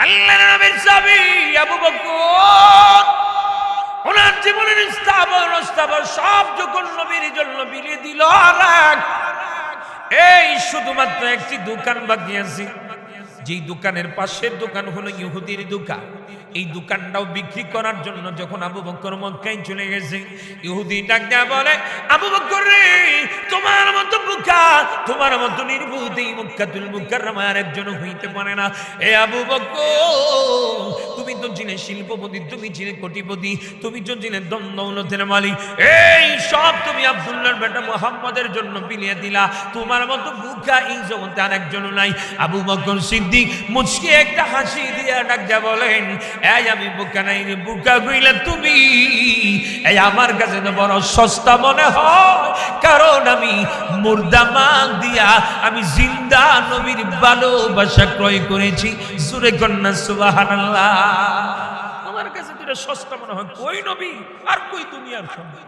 আল্লাহ নবীর সাবি আবু ওনার জীবনের স্থাবর স্থাবর সব যখন নবীর জন্য বিলিয়ে দিল আর এই শুধুমাত্র একটি দোকান বাকি আছে যেই দোকানের পাশের দোকান হলো ইহুদির দোকান। এই দোকানটাও বিক্রি করার জন্য যখন আবু বকর মক্কায় চলে গেছে, ইহুদি ডাক দেয়া বলে, আবু বকর রে, তোমার মতো বুকা, তোমার মতো নির্বুধ এই মুক্কাতুল মুকাররমার একজন হইতে পারে না। এ আবু বকর তুমি তো জিনে শিল্পপতি, তুমি জিনে কোটিপতি, তুমি তো জিনে দন্দৌলতের মালিক। এই সব তুমি আব্দুল্লাহর বেটা মোহাম্মদের জন্য বিলিয়ে দিলা। তোমার মতো বুকা এই জগতে আর একজন নাই। আবু বকর সিদ্দিক মুচকে একটা হাসি দিয়ে ডাক যা বলেন এই আমি বুকা নাই বুকা তুমি? এই আমার কাছে বড় সস্তা মনে হয়, কারণ আমি মুর্দা দিয়া আমি জিন্দা নবীর ভালোবাসা ক্রয় করেছি। সুরে কন্যা, সুবহানাল্লাহ। আমার কাছে তো সস্তা মনে হয়। কই নবী? আর কই তুমি আর সঙ্গে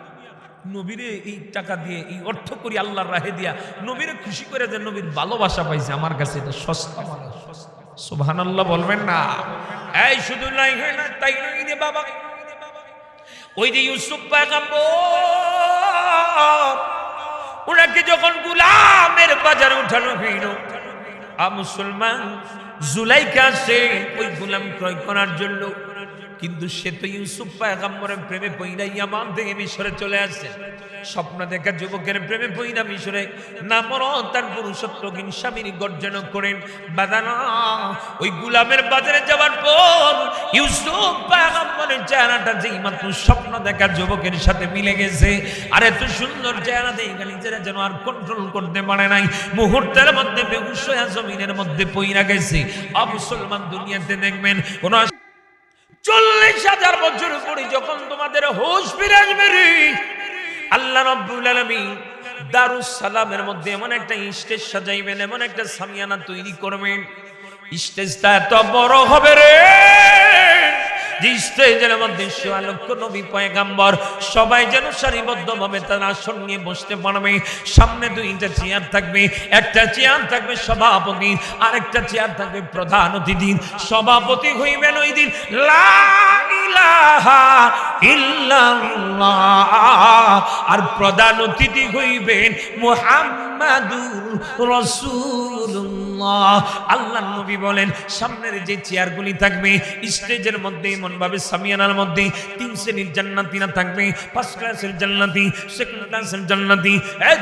নবীরে এই টাকা দিয়ে, এই অর্থ করি আল্লাহর রাহে দিয়া, নবীরে খুশি করে যে নবীর ভালোবাসা পাইছে, আমার কাছে এটা সস্তা মনে হয়। সুবহানাল্লাহ বলবেন না। এই শুধু নাই হয় না, তাই নয় রে বাবা। ওই যে ইউসুফ পায়গাম্বর, ওনাকে যখন গুলামের বাজারে উঠানো হইল, আ মুসলমান জুলাইকা আসে, ওই গুলাম ক্রয় করার জন্য। কিন্তু সে তো ইউসুফ পায়গাম্বরের প্রেমে পইরা ইয়ামান থেকে মিশরে চলে আসছে স্বপ্ন দেখা যুবকের প্রেমে পইরা মিশরে। না মর তার পুরুষত্বহীন স্বামীর গর্জন করেন বাদানা। ওই গুলামের বাজারে যাওয়ার পর ইউসুফ পায়গাম্বরের চেহারাটা যেই মাত্র স্বপ্ন দেখা যুবকের সাথে মিলে গেছে। আর এত সুন্দর চেহারা দেখে নিজেরা যেন আর কন্ট্রোল করতে পারে নাই। মুহূর্তের মধ্যে বেহুশ জমিনের মধ্যে পইরা গেছে। অমুসলমান দুনিয়াতে দেখবেন কোন চল্লিশ হাজার বছর পরে যখন তোমাদের হোশ ফিরে আসবে আল্লাহ রব্বুল আলামিন দারুস সালামের মধ্যে এমন একটা স্টেজ সাজাইবেন, এমন একটা সামিয়ানা তৈরি করবেন। স্টেজটা এত বড় হবে রে! যে স্টেজের মধ্যে সোয়া লক্ষ নবী পয়গাম্বর সবাই যেন সারিবদ্ধভাবে তার আসন নিয়ে বসতে পারবে। সামনে দুইটা চেয়ার থাকবে, একটা চেয়ার থাকবে সভাপতি, আরেকটা চেয়ার থাকবে প্রধান অতিথি। সভাপতি হইবেন ওই দিন আর প্রধান অতিথি হইবেন মুহাম্মাদুর আল্লাহ নবী বলেন, সামনের যে চেয়ারগুলি থাকবে, স্টেজের মধ্যে এমন ভাবে সামিয়ানার মধ্যে, তিন শ্রেণির জান্নাতিরা থাকবে ফার্স্ট ক্লাসের জান্নাতি সেকেন্ড ক্লাসের জান্নাতি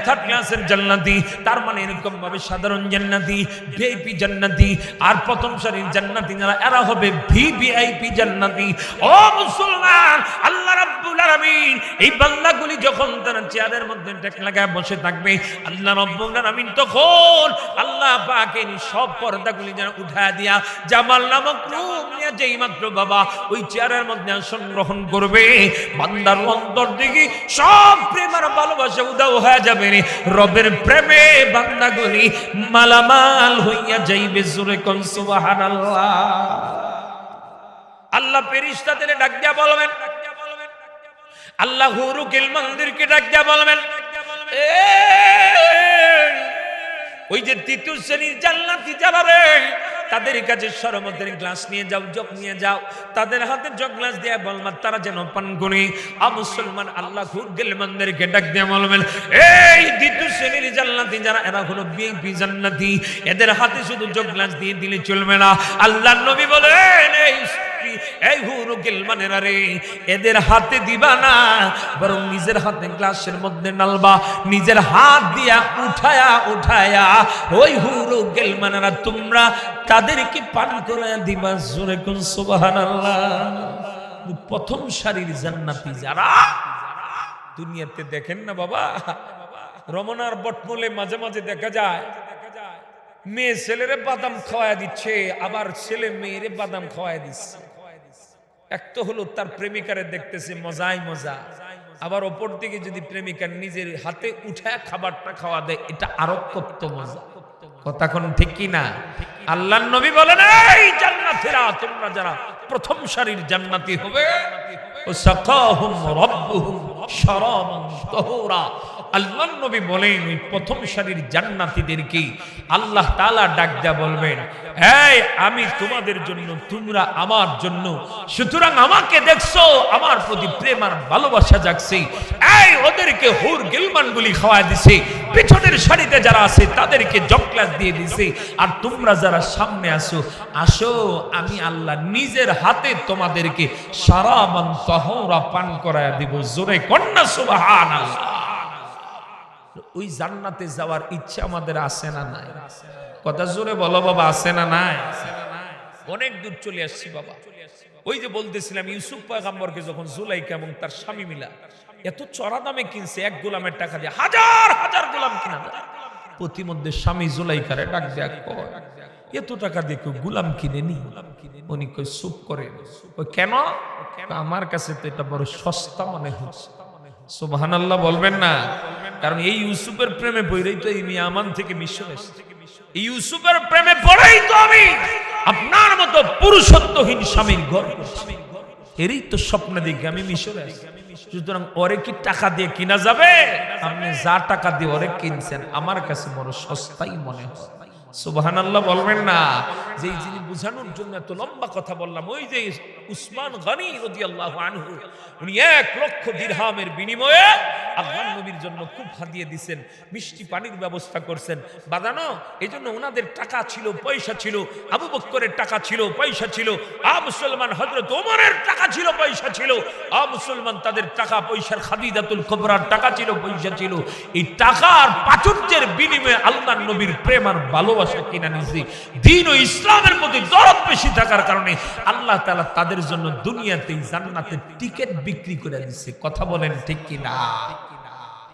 থার্ড ক্লাসের জান্নাতি, তার মানে এরকম ভাবে সাধারণ জান্নাতি ভিআইপি জান্নাতি, আর প্রথম সারির জান্নাতি যারা এরা হবে ভিভিআইপি জান্নাতি। ও মুসলমান, আল্লাহ রাব্বুল আলামিন, এই বান্দাগুলি যখন তারা চেয়ারের মধ্যে টেক লাগায় বসে থাকবে, আল্লাহ রাব্বুল আলামিন তখন আল্লাহ পাকের সব পর্দাগুলি যেন উঠায় দিয়া জামাল নামক রূপ নিয়ে যেই মাত্র বাবা ওই চেয়ারের মধ্যে আসন গ্রহণ করবে বান্দার অন্তর দিকে সব প্রেম আর ভালোবাসা উদাও হয়ে যাবে রবের প্রেমে বান্দাগুলি মালামাল হইয়া যাইবে জোরে কোন সুবহানাল্লাহ। আল্লাহ পেরিস্তাদের ডাক দিয়া বলবেন আল্লাহ হুরুকিল মন্দিরকে ডাক দিয়া বলবেন এই, ওই যে তৃতীয় শ্রেণির জান্নাতি যারা রে, তাদের কাছে সরমতের গ্লাস নিয়ে যাও, জগ নিয়ে যাও। তাদের হাতে জগ গ্লাস দিয়ে বলবেন তারা যেন পান করে। আ মুসলমান আল্লাহ হুরগেল মন্দিরকে ডাক দিয়ে বলবেন, এই দ্বিতীয় শ্রেণির জান্নাতি যারা, এরা হলো বিএনপি জান্নাতি। এদের হাতে শুধু জগ গ্লাস দিয়ে দিলে চলবে না। আল্লাহ নবী বলেন, এই এই হুরু রে, এদের হাতে দিবা না। বরং নিজের হাতে গ্লাসের মধ্যে নালবা, নিজের হাত দিয়া উঠায়া উঠায়া, ওই হুরু তোমরা পান করে দিবা। জোরে কোন সুবহানাল্লাহ। প্রথম সারির জান্নাতি যারা, দুনিয়াতে দেখেন না বাবা। রমনার বটমলে মাঝে মাঝে দেখা যায়, মেয়ে ছেলেরে বাদাম খাওয়ায় দিচ্ছে, আবার ছেলে মেয়েরে বাদাম খাওয়ায় দিচ্ছে। এক তো হলো তার প্রেমিকারে দেখতেছে, মজাই মজা। আবার ওপর দিকে যদি প্রেমিকার নিজের হাতে উঠায় খাবারটা খাওয়া দেয়, এটা আরও কত মজা। কথা কোন ঠিক কি না? আল্লাহ নবী বলেন, এই জান্নাতীরা, তোমরা যারা প্রথম সারির জান্নাতি হবে ও সাকাহুম রাব্বুহুম শারাবান তাহুরা। আল্লাহ নবী বলেন, ওই প্রথম সারির জান্নাতীদেরকে আল্লাহ তালা ডাক দেয়া বলবেন আমি তোমাদের জন্য, তোমরা আমার জন্য, সুতরাং আমাকে দেখছ, আমার প্রতি প্রেম আর ভালোবাসা জাগছে। এই, ওদেরকে হুর গিলমানগুলি খাওয়া দিছে। পিছনের সারিতে যারা আছে, তাদেরকে জকলাস দিয়ে দিছে। আর তোমরা যারা সামনে আসো আসো, আমি আল্লাহ নিজের হাতে তোমাদেরকে সারা সারাবান তহরা পান করায় দিব। জোরে কন্যা সুবহানাল্লাহ। ওই জান্নাতে যাওয়ার ইচ্ছা আমাদের আছে না নাই? কথা জোরে বলো বাবা, আছে না নাই? অনেক দূর চলে আসছি বাবা। ওই যে বলতেছিলাম, ইউসুফ পয়গাম্বরকে যখন জুলাইকা এবং তার স্বামী মিলা এত চড়া দামে কিনছে, এক গোলামের টাকা দিয়ে, হাজার হাজার গোলাম কিনা প্রতিমধ্যে স্বামী জুলাইকারে ডাক দেয়া কয়, এত টাকা দিয়ে কেউ গুলাম কিনে নি? উনি কই চুপ করে। কেন? আমার কাছে তো এটা বড় সস্তা মনে হচ্ছে। সুবহান আল্লাহ বলবেন না? কারণ এই ইউসুফের প্রেমে বইরেই তো এই মিয়ামান থেকে মিশর এসেছে। ইউসুফের প্রেমে পড়েই তো আমি আপনার মতো পুরুষত্বহীন স্বামীর ঘর এরই তো স্বপ্ন দেখি আমি মিশরে। সুতরাং ওরে কি টাকা দিয়ে কিনা যাবে? আপনি যা টাকা দিয়ে ওরে কিনছেন, আমার কাছে বড় সস্তাই মনে হয়। বলবেন না। যে যিনি বুঝানোর জন্য এত লম্বা কথা বললাম, ওই যে উসমান গানি রদি আল্লাহ আনহু, উনি এক লক্ষ দিরহামের বিনিময়ে আল্লাহ নবীর জন্য খুব হাদিয়ে দিছেন, মিষ্টি পানির ব্যবস্থা করছেন। বাদানো এই জন্য ওনাদের টাকা ছিল, পয়সা ছিল, আবু বক্করের টাকা ছিল, পয়সা ছিল। মুসলমান হজরত ওমরের টাকা ছিল, পয়সা ছিল। আ মুসলমান তাদের টাকা, পয়সার খাদিজাতুল কবরার টাকা ছিল, পয়সা ছিল। এই টাকার প্রাচুর্যের বিনিময়ে আল্লাহ নবীর প্রেম আর ভালোবাসা কিনা নিয়েছে দিন ও ইসলামের প্রতি দরদ বেশি থাকার কারণে আল্লাহ তাআলা তাদের জন্য দুনিয়াতে জান্নাতের টিকিট বিক্রি করে দিচ্ছে কথা বলেন ঠিক কিনা?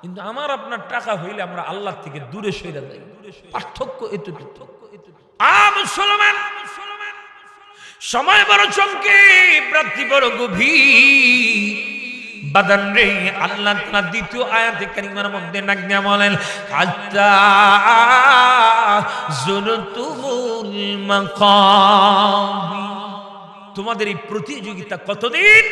কিন্তু আমার আপনার টাকা হইলে আমরা আল্লাহ থেকে দূরে সরে যাই। পার্থক্য এতটুকু। আ মুসলমান সময় বড় চমকে প্রাপ্তি বড় গভীর। বাদান রে, আল্লাহ দ্বিতীয় কারিমার মধ্যে বলেন তোমাদের এই প্রতিযোগিতা কতদিন?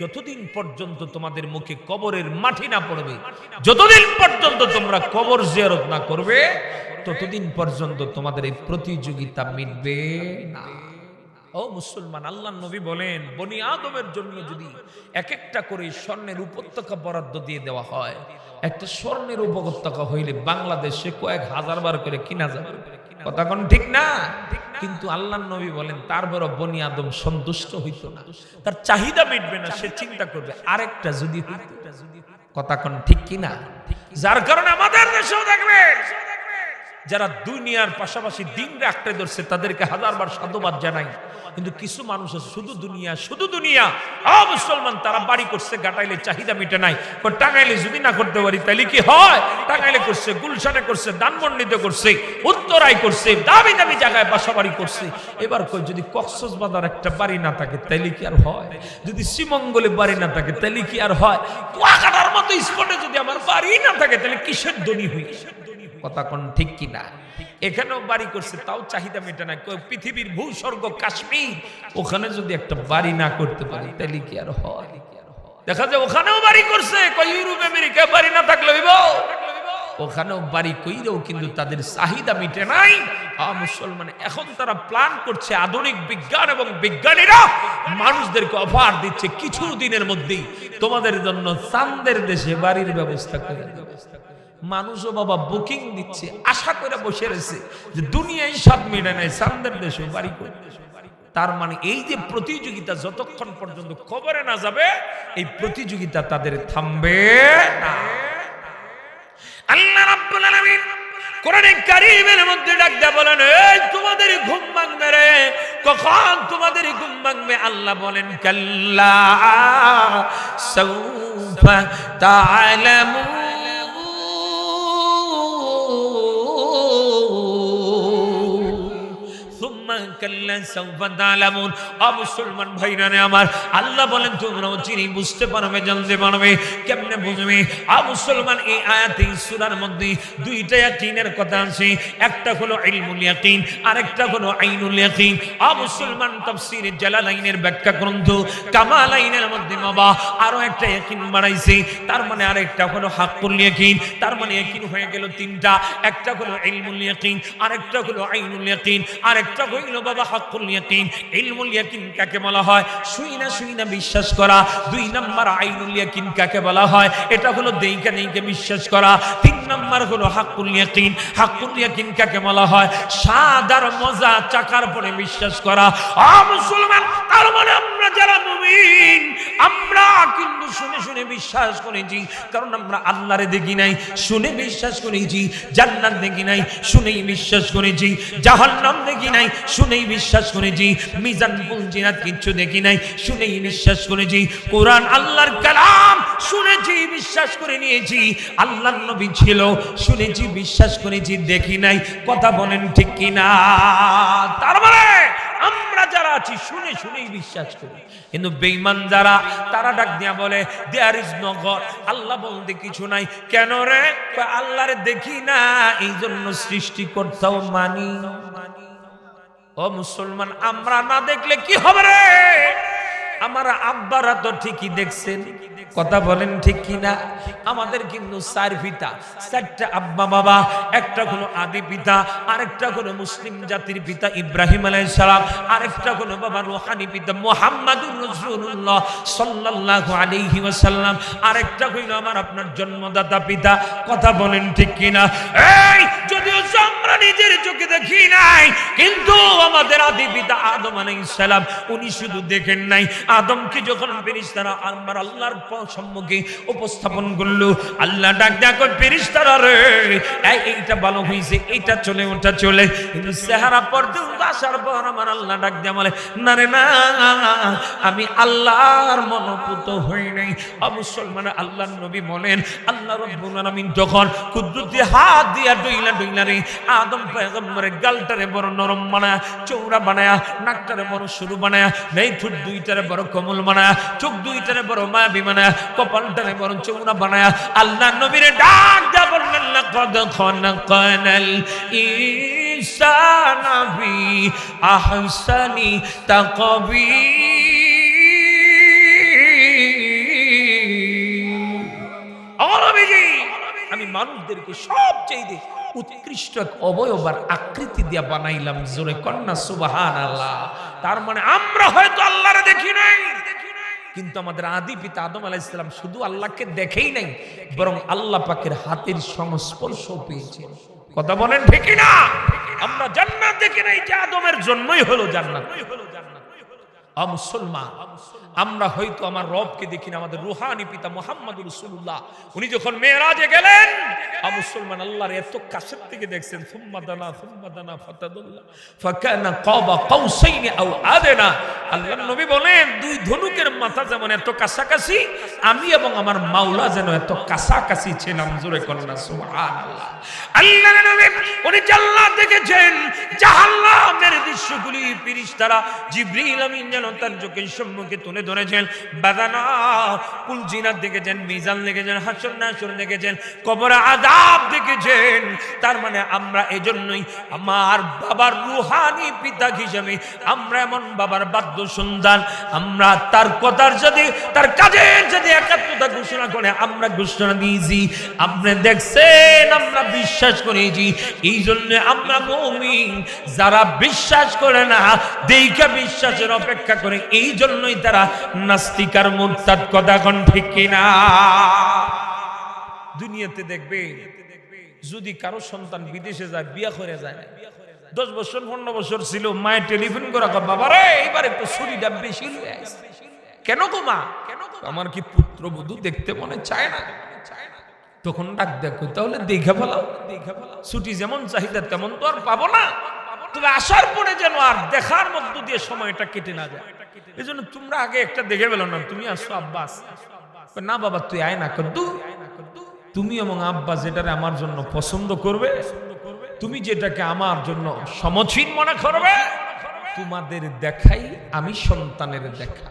যতদিন পর্যন্ত তোমাদের মুখে কবরের মাটি না পড়বে, যতদিন পর্যন্ত তোমরা কবর জিয়ারত না করবে, ততদিন পর্যন্ত তোমাদের এই প্রতিযোগিতা মিটবে না। ও মুসলমান, আল্লাহ নবী বলেন, বনি আদমের জন্য যদি এক একটা করে স্বর্ণের উপত্যকা বরাদ্দ দিয়ে দেওয়া হয়, একটা স্বর্ণের উপত্যকা হইলে বাংলাদেশে কয়েক হাজার বার করে কিনা যাবে। কথা কোন ঠিক না? কিন্তু আল্লাহ নবী বলেন, তার বড় বনি আদম সন্তুষ্ট হইত না। তার চাহিদা মিটবে না, সে চিন্তা করবে, আরেকটা যদি। কথা কোন ঠিক কিনা? যার কারণে আমাদের দেশেও দেখবেন যারা দুনিয়ার পাশাপাশি দিন রাখতে ধরছে, তাদেরকে হাজারবার সাধুবাদ জানাই। কিন্তু কিছু মানুষ শুধু দুনিয়া শুধু দুনিয়া। আ মুসলমান, তারা বাড়ি করছে, গাটাইলে চাহিদা মিটে নাই। কই টাঙ্গাইলে যদি না করতে পারি তাহলে কি হয়? টাঙ্গাইলে করছে, গুলশানে করছে দানমন্ডিতে করছে উত্তরাই করছে, দামি দামি জায়গায় বাসা বাড়ি করছে। এবার কই যদি কক্সবাজার একটা বাড়ি না থাকে, তাইলে কি আর হয়? যদি শ্রীমঙ্গলে বাড়ি না থাকে, তাইলে কি আর হয়? কুয়াকাটার মতো স্পটে যদি আমার বাড়ি না থাকে তাহলে কিসের ধনী হই? কথা কোন ঠিক কিনা? এখানেও বাড়ি করছে, তাও চাহিদা মেটে না পৃথিবীর ভূস্বর্গ কাশ্মীর, ওখানে যদি একটা বাড়ি না করতে পারি, তাহলে কি আর হয়? দেখা যায় ওখানেও বাড়ি করছে ইউরোপ আমেরিকা বাড়ি না থাকলে ওখানেও বাড়ি কইরেও কিন্তু তাদের চাহিদা মিটে নাই। মুসলমান, এখন তারা প্ল্যান করছে আধুনিক বিজ্ঞান এবং বিজ্ঞানীরা মানুষদেরকে অফার দিচ্ছে কিছু দিনের মধ্যেই। তোমাদের জন্য চান্দের দেশে বাড়ির ব্যবস্থা করে দেবে। মানুষও বাবা বুকিং দিচ্ছে, আশা করে বসে রয়েছে যে দুনিয়ায় স্বাদ মিটে নেয় চান্দের দেশে বাড়ি করে। তার মানে এই যে প্রতিযোগিতা যতক্ষণ পর্যন্ত কবরে না যাবে, এই প্রতিযোগিতা তাদের থামবে না। আল্লাহ রাব্বুল আলামিন কোরআনে কারীমের মধ্যে ডাক দেয়া বলেন, এই তোমাদের ঘুম ভাঙবে রে। কখন তোমাদের ঘুম ভাঙবে? আল্লাহ বলেন, কাল্লা, সাউফা তা'লামুন কাল্লা সাউফা তালামুন ও মুসলমান ভাইরা আমার, আল্লাহ বলেন, তোমরাও চিনি বুঝতে পারবে, জানতে পারবে, কেমনে বুঝবে? আ মুসলমান, এই আয়াতে সূরার মধ্যে দুইটা ইয়াকিনের কথা আছে। একটা হলো ইলমুল ইয়াকিন, আরেকটা হলো আইনুল ইয়াকিন। আ মুসলমান, তাফসীর জালালাইনের ব্যাখ্যা গ্রন্থ কামালাইনের মধ্যে বাবা আরও একটা ইয়াকিন বাড়াইছে। তার মানে আরেকটা হলো হাক্কুল ইয়াকিন। তার মানে ইয়াকিন হয়ে গেল তিনটা। একটা হলো ইলমুল ইয়াকিন, আরেকটা হলো আইনুল ইয়াকিন, আরেকটা হইল বাবা হকুল ইয়াকিন, ইলমুল ইয়াকিন কাকে বলা হয়? শুই না শুই না বিশ্বাস করা। দুই নাম্বার আইনুল ইয়াকিন কাকে বলা হয়? এটা হলো দেইকা দেইকে বিশ্বাস করা। তিন নাম্বার হলো ইয়াকিন। ইয়াকিন কাকে বলা হয়? সাদার মজা চাকার পরে বিশ্বাস করা। আ মুসলমান, তার মানে আমরা যারা শুনে শুনে বিশ্বাস করেছি কারণ আমরা আল্লাহরে দেখি নাই, শুনে বিশ্বাস করেছি জান্নাত দেখি নাই, শুনেই বিশ্বাস করেছি জাহান্নাম দেখি নাই, শুনেই বিশ্বাস করেছি মিজান পুলজিনাত কিচ্ছু দেখি নাই, শুনেই বিশ্বাস করেছি কোরআন আল্লাহর কালাম শুনেছি বিশ্বাস করে নিয়েছি। আল্লাহর নবী ছিল শুনেছি বিশ্বাস করেছি দেখি নাই। কথা বলেন ঠিক কিনা? তার মানে আছি শুনে শুনেই বিশ্বাস করি। কিন্তু বেঈমান যারা, তারা ডাক দিয়া বলে দেয়ার ইজ ন ঘর আল্লাহ বলতে কিছু নাই। কেন রে? আল্লাহরে দেখি না এই জন্য সৃষ্টিকর্তাও মানি। ও মুসলমান, আমরা না দেখলে কি হবে রে? আমার আব্বারা তো ঠিকই দেখছেন। কথা বলেন ঠিক কিনা? আমাদের কিন্তু চার পিতা, চারটা আব্বা বাবা, একটা হলো আদি পিতা, আরেকটা হলো মুসলিম জাতির পিতা ইব্রাহিম আলাইহিস সালাম, আরেকটা হলো বাবা রুহানি পিতা মুহাম্মাদুর রাসূলুল্লাহ সাল্লাল্লাহু আলাইহি ওয়াসাল্লাম, আরেকটা হইল আমার আপনার জন্মদাতা পিতা। কথা বলেন ঠিক কিনা? এই নিজের চোখে দেখি নাই। কিন্তু আমাদের আদি পিতা আদম আলাইহিস সালাম, উনি শুধু দেখেন নাই। আদমকে যখন ফেরেশতারা আমার আল্লাহর সম্মুখে উপস্থাপন করল, আল্লাহ ডাক ডাক ফেরেশতারা রে এইটা ভালো হইছে, এইটা চলে, ওটা চলে। কিন্তু চেহারা পর্যন্ত আসার পর আমার আল্লাহ ডাক দিয়ে বলে, না রে, না, আমি আল্লাহর মনোপুত হই নাই। অমুসলমান আল্লাহর নবী বলেন, আল্লাহ রব্বুল আলামিন যখন কুদরতি হাত দিয়া ডইলা ডইলা রে, আদম পয়গম্বরের গালটারে বড় নরম বানায় চৌড়া বানায়া, নাকটারে বড় সরু বানায়া, নেই ঠোঁট দুইটারে বড় কমল বানায়া, চোখ দুইটারে বড় মায়াবী বানায়া, কপালটারে বড় চৌড়া বানায়া আল্লাহ নবীরে ডাক দা বললেন, লাকাদ খানাকানাল ইনসানা ফি আহসানি তাকবীর। আমি মানুষদেরকে সবচেয়ে উৎকৃষ্ট অবয়ব আর আকৃতি দিয়া বানাইলাম, জোরে কন্যা সুবাহান আল্লাহ তার মানে আমরা হয়তো আল্লাহরে দেখি নাই। কিন্তু আমাদের আদি পিতা আদম আলাইসালাম শুধু আল্লাহকে দেখেই নাই, বরং আল্লাহ পাকের হাতের সংস্পর্শ পেয়েছে কথা বলেন ঠিকই না আমরা জান্নাত দেখি নাই যে আদমের জন্মই হলো জান্নাত। আ মুসলমান আমরা হয়তো আমার রবকে দেখি না, আমাদের রুহানি পিতা মোহাম্মদ রসুল্লাহ উনি যখন মেয়েরাজে গেলেন মুসলমান আল্লাহর এত কাছের থেকে দেখছেন সুম্মাদানা সুম্মাদানা ফতাদুল্লাহ দানা ফাতাদুল্লাহ ফাকানা কাবা কাউসাইনি আও আদেনা আল্লাহর নবী বলেন, দুই ধনুকের মাথা যেমন এত কাছাকাছি, আমি এবং আমার মাওলা যেন এত কাছাকাছি ছিলাম, জোরে কন্যা সুবহানাল্লাহ। আল্লাহর নবী উনি জান্নাত দেখেছেন জাহান্নামের দৃশ্যগুলি ফেরেশতারা জিবরিল আমিন যেন তার চোখের সম্মুখে তুলে ধরেছেন। বাদানা, কুলজিনাত দেখেছেন, মিজান দেখেছেন, হাসর নাসর দেখেছেন, কবর আযাব দেখেছেন। তার মানে আমরা এজন্যই আমার বাবার রুহানি পিতা হিসেবে আমরা এমন বাবার বাদ্য সন্তান আমরা তার কথার যদি, তার কাজের যদি একাত্মতা ঘোষণা করে, আমরা ঘোষণা দিয়েছি। আপনি দেখছেন, আমরা বিশ্বাস করেছি। এই জন্য আমরা মৌমিন, যারা বিশ্বাস করে না দেখা বিশ্বাসের অপেক্ষা করে এই জন্যই তারা নাস্তিকার মুরতাদ কথা কোন ঠিক কিনা। দুনিয়াতে দেখবে যদি কারও সন্তান বিদেশে যায়, বিয়া করে যায় না দশ বছর, পনেরো বছর ছিল, মায়ের টেলিফোন করা বাবা রে এবার একটু শরীরটা বেশি কেন গো মা? কেন আমার কি পুত্রবধূ দেখতে মনে চায় না? তখন ডাক দেখো তাহলে দেখে ফেলাও। দেখে ফেলাও ছুটি যেমন চাহিদা, তেমন তো আর পাবো না। তবে আসার পরে যেন আর দেখার মধ্য দিয়ে সময়টা কেটে না যায়। এই জন্য তোমরা আগে একটা দেখে পেল না, তুমি আসো আব্বাস। না বাবা, তুই আয় না কদ্দু তুমি এবং আব্বা যেটারে আমার জন্য পছন্দ করবে তুমি যেটাকে আমার জন্য সমচীন মনে করবে, তোমাদের দেখাই আমি সন্তানের দেখা।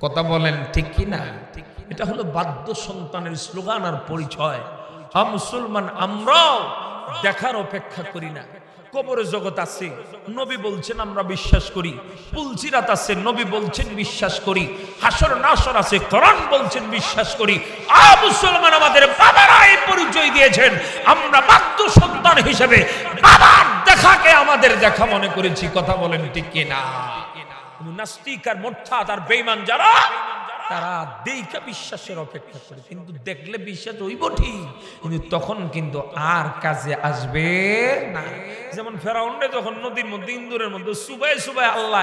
কথা বলেন ঠিক কি না? এটা হলো বাদ্য সন্তানের স্লোগান আর পরিচয়। হা মুসলমান, আমরাও দেখার অপেক্ষা করি না। কবরে জগৎ আছে। নবী বলছেন, আমরা বিশ্বাস করি। পুলসিরাত আছে, নবী বলছেন, বিশ্বাস করি। হাসর নাসর আছে, কোরআন বলছেন, বিশ্বাস করি। আ মুসলমান আমাদের বাবারা এই পরিচয় দিয়েছেন। আমরা বাদ্য সন্তান হিসেবে বাবার দেখাকে আমাদের দেখা মনে করেছি। কথা বলেন ঠিক কিনা? নাস্তিক আর মোর্থাত আর বেঈমান যারা তারা দেখা বিশ্বাসের অপেক্ষা করে। কিন্তু দেখলে বিশ্বাস হইব ঠিক, কিন্তু তখন কিন্তু আর কাজে আসবে না। যেমন ফেরাউন্ডে যখন নদীর মধ্যে, ইন্দুরের মধ্যে সুবাই সুবাই আল্লাহ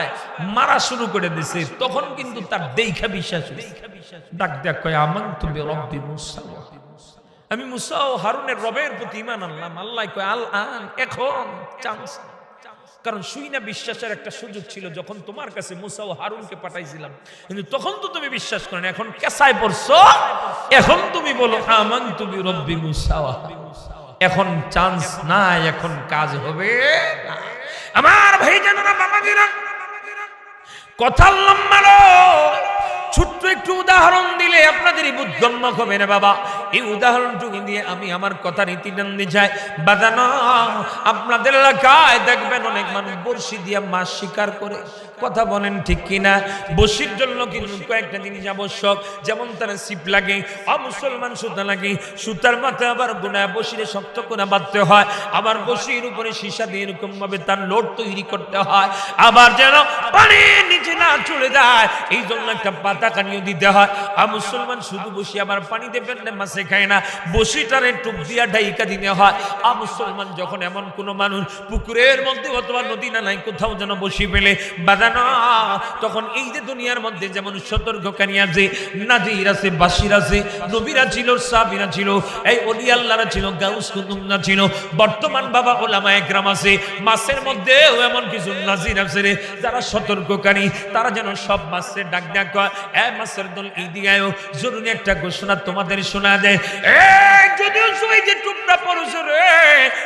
মারা শুরু করে দিছে, তখন কিন্তু তার দেখা বিশ্বাস ডাক দেখ কয় আমান তুমি রব্বি মুসা। আমি মুসা ও হারুনের রবের প্রতি ইমান আনলাম। আল্লাহ কয়, আল আন, এখন, চান্স কারণ শুই না বিশ্বাসের একটা সুযোগ ছিল যখন তোমার কাছে মুসা ও হারুনকে পাঠাইছিলাম। কিন্তু তখন তো তুমি বিশ্বাস করেন এখন কেসায় পড়ছো? এখন তুমি বলো আমান তুমি রব্বি মুসা এখন চান্স নাই, এখন কাজ হবে না। আমার ভাই জানারা বাবা কথা লম্বা। ছোট্ট একটু উদাহরণ দিলে আপনাদেরই বুদ্ধম্য হবে না, বাবা। এই উদাহরণটুকু দিয়ে আমি আমার কথা নীতি টানতে চাই বাজানো আপনাদের এলাকায় দেখবেন অনেক মানুষ বড়শি দিয়ে মাছ শিকার করে। কথা বলেন ঠিক কিনা? বসির জন্য কিন্তু কয়েকটা জিনিস আবশ্যক। যেমন তার সিপ লাগে অমুসলমান সুতা লাগে। সুতার মাথায় আবার গুনায় বসিরে শক্ত করে বাঁধতে হয়। আবার বসির উপরে সীসা দিয়ে এরকম ভাবে তার লোড তৈরি করতে হয়। আবার যেন পানির নিচে না চলে যায়। এই জন্য একটা পাতা কানিও দিতে হয়। আর মুসলমান শুধু বসি আবার পানিতে ফেললে মাছে খায় না বসিটারে টুক দিয়া ডাইকা দিতে হয়। আর মুসলমান যখন এমন কোনো মানুষ পুকুরের মধ্যে অথবা নদী না নাই, কোথাও যেন বসি পেলে বাজানো তখন এই যে দুনিয়ার মধ্যে যেমন সতর্ককারী আছে, নাজির আছে বাসির আছে, নবীরা ছিল সাবিরা ছিল, এই অলি আল্লাহরা ছিল, গাউস কুতুমরা ছিল, বর্তমান বাবা ওলামা একরাম আছে, মাছের মধ্যেও এমন কিছু নাজির আছে রে, যারা সতর্ককারী, তারা যেন সব মাছের ডাক ডাক এ মাছের দল, এই দিয়ায় জরুরি একটা ঘোষণা তোমাদের শোনা দেয়। এই যদিও সই যে পরশ রে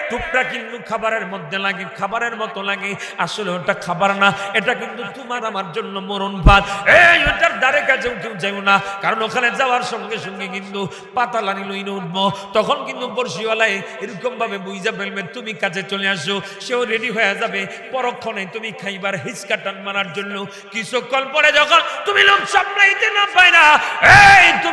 টুকরা কিন্তু খাবারের মধ্যে লাগে, খাবারের মতো লাগে। আসলে ওটা খাবার না, এটা কিন্তু তোমার আমার জন্য মরণ ভাত। এই ওটার দ্বারে কাছেও কেউ যাইও না, কারণ ওখানে যাওয়ার সঙ্গে সঙ্গে কিন্তু পাতা লানি লইনে উঠবো। তখন কিন্তু বর্ষিওয়ালায় এরকম ভাবে বুঝা ফেলবে, তুমি কাছে চলে আসো, সেও রেডি হয়ে যাবে। পরক্ষণে তুমি খাইবার হিচকা টান মারার জন্য। কিছুক্ষণ পরে যখন তুমি লোক সামলাইতে না পায় না, এই, তুমি